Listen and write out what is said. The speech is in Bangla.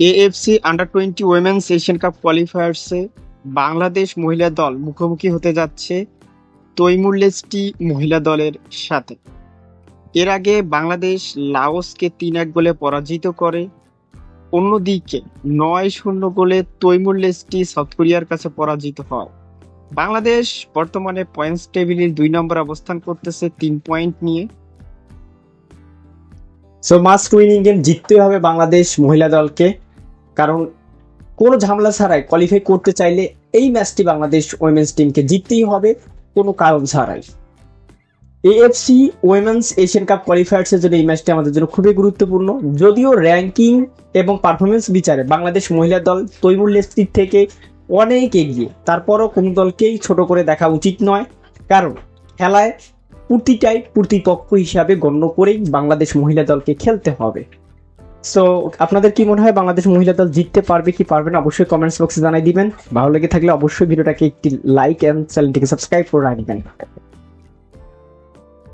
AFC under twenty women's Asian cup কোয়ালিফায়ার্সে Bangladesh মহিলা দল মুখোমুখি হতে যাচ্ছে তৈমুর লেস্টি মহিলা দলের সাথে। এর আগে বাংলাদেশ লাওসকে তিন এক গোলে পরাজিত করে, অন্যদিকে নয় শূন্য গোলে তৈমুর লেস্টি সাউথ কোরিয়ার কাছে পরাজিত হয়। বাংলাদেশ বর্তমানে পয়েন্টস টেবিলের দুই নম্বর অবস্থান করতেছে তিন পয়েন্ট নিয়ে। সো মাস্ট উইনিং গেম জিততে হবে বাংলাদেশ মহিলা দলকে। কারণ কোনো ঝামেলা ছাড়াই কোয়ালিফাই করতে চাইলে এই ম্যাচটি বাংলাদেশ উইমেন্স টিমকে জিততেই হবে, কোনো কারণ ছাড়াই। এএফসি উইমেন্স এশিয়ান কাপ কোয়ালিফায়ার্সের জন্য এই ম্যাচটি আমাদের জন্য খুবই গুরুত্বপূর্ণ। যদিও র্যাঙ্কিং এবং পারফরমেন্স বিচারে বাংলাদেশ মহিলা দল তৈমুর লেস্তির থেকে অনেক এগিয়ে, তারপরও কোনো দলকেই ছোট করে দেখা উচিত নয়। কারণ খেলায় প্রতিটাই প্রতিপক্ষ হিসাবে গণ্য করেই বাংলাদেশ মহিলা দলকে খেলতে হবে। সো আপনাদের কি মনে হয় বাংলাদেশ মহিলা দল জিততে পারবে কি পারবে না? অবশ্যই কমেন্টস বক্সে জানাই দিবেন। ভালো লেগে থাকলে অবশ্যই ভিডিওটাকে একটি লাইক এন্ড চ্যানেলটিকে সাবস্ক্রাইব করে রাখবেন।